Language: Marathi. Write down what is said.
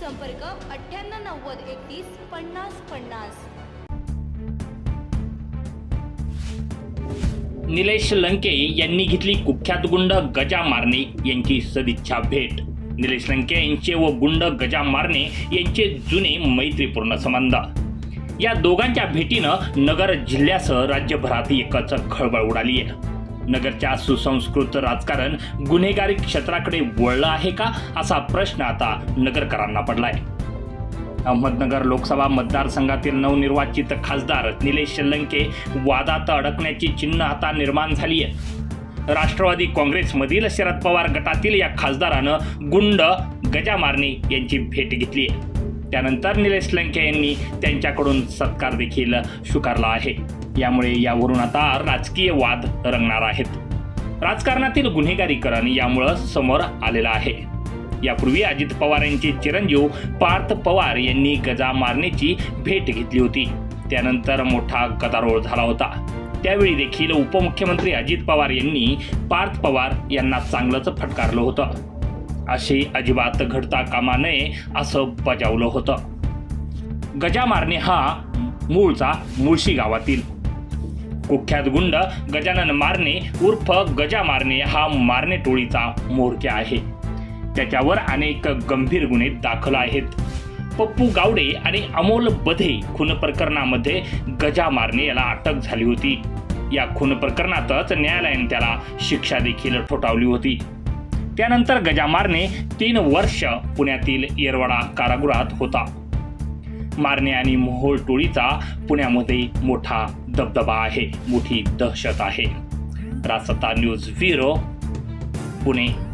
संपर्क अठ्ठ्याण्णव नव्वद एकतीस पन्नास पन्नास. निलेश लंके यांनी घेतली कुख्यात गुंड गजा मारणे यांची सदिच्छा भेट. निलेश लंके यांचे व गुंड गजा मारणे यांचे जुने मैत्रीपूर्ण संबंध. या दोघांच्या भेटीनं नगर जिल्ह्यासह राज्यभरात एकच खळबळ उडाली आहे नगरच्या सुसंस्कृत राजकारण गुन्हेगारी क्षेत्राकडे वळलं आहे का असा प्रश्न आता नगरकरांना पडलाय. अहमदनगर लोकसभा मतदारसंघातील नवनिर्वाचित खासदार निलेश लंके वादात अडकण्याची चिन्ह आता निर्माण झाली आहे राष्ट्रवादी काँग्रेसमधील शरद पवार गटातील या खासदारानं गुंड गजामारणे यांची भेट घेतली आहे त्यानंतर निलेश लंके यांनी त्यांच्याकडून सत्कार देखील स्वीकारला आहे. यामुळे यावरून आता राजकीय वाद रंगणार आहेत. राजकारणातील गुन्हेगारीकरण यामुळं समोर आलेलं आहे. यापूर्वी अजित पवार यांचे चिरंजीव पार्थ पवार यांनी गजा मारण्याची भेट घेतली होती. त्यानंतर मोठा गदारोळ झाला होता. त्यावेळी देखील उपमुख्यमंत्री अजित पवार यांनी पार्थ पवार यांना चांगलंच फटकारलं होतं. असे अजिबात घडता कामा नये असं बजावलं होतं. गजा मारणे हा मूळचा मुळशी गावातील कुख्यात गुंड गजानन मारणे उर्फ गजा मारणे हा मारणे टोळीचा म्होरक्या आहे. त्याच्यावर अनेक गंभीर गुन्हे दाखल आहेत. पप्पू गावडे आणि अमोल बधे खून प्रकरणामध्ये गजा मारणे याला अटक झाली होती. या खून प्रकरणातच न्यायालयाने त्याला शिक्षा देखील ठोठावली होती. त्यानंतर गजा मारणे तीन वर्ष पुण्यातील येरवाडा कारागृहात होता. मारणे आणि मोहोळ टोळीचा पुण्यामध्ये मोठा दबदबा आहे मोठी दहशत आहे. Rasatta news bureau Pune.